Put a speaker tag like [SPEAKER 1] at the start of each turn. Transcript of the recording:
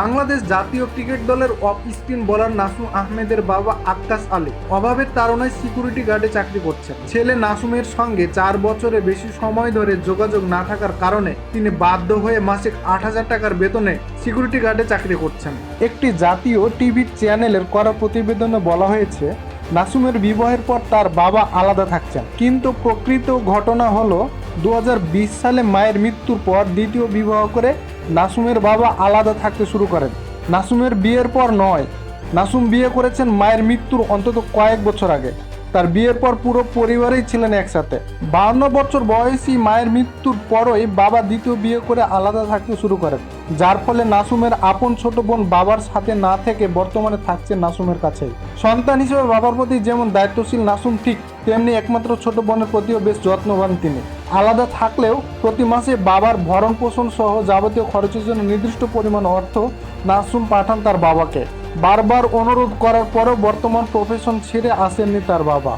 [SPEAKER 1] বাংলাদেশ জাতীয় ক্রিকেট দলের off spin bowler Nasum আহমেদের বাবা আক্কাস আলী অভাবের তাড়নায় সিকিউরিটি গার্ডে চাকরি করছেন। ছেলে নাসুমের সঙ্গে চার বছরে বেশি সময় ধরে যোগাযোগ না থাকার কারণে তিনি বাধ্য হয়ে মাসিক আট হাজার টাকার বেতনে সিকিউরিটি গার্ডে চাকরি করছেন। একটি জাতীয় টিভি চ্যানেলের করা প্রতিবেদনে বলা হয়েছে, নাসুমের বিবাহের পর তার বাবা আলাদা থাকছেন। কিন্তু প্রকৃত ঘটনা হলো দু হাজার বিশ সালে মায়ের মৃত্যুর পর দ্বিতীয় বিবাহ করে নাসুমের বাবা আলাদা থাকতে শুরু করেন। নাসুমের বিয়ের পর নয়। নাসুম বিয়ে করেছেন মায়ের মৃত্যুর অন্তত কয়েক বছর আগে। তার বিয়ের পর পুরো পরিবারেই ছিলেন একসাথে। বাহান্ন বছর বয়সী মায়ের মৃত্যুর পরই বাবা দ্বিতীয় বিয়ে করে আলাদা থাকতে শুরু করেন। যার ফলে নাসুমের আপন ছোট বোন বাবার সাথে না থেকে বর্তমানে থাকছে নাসুমের কাছেই। সন্তান হিসেবে বাবার প্রতি যেমন দায়িত্বশীল নাসুম ঠিক, তেমনি একমাত্র ছোট বোনের প্রতিও বেশ যত্নবান তিনি। আলাদা থাকলেও প্রতি মাসে বাবার ভরণ পোষণ সহ যাবতীয় খরচের জন্য নির্দিষ্ট পরিমাণ অর্থ নাসুম পাঠান তার বাবাকে। বারবার অনুরোধ করার পরেও বর্তমান প্রফেশন ছেড়ে আসেননি তার বাবা।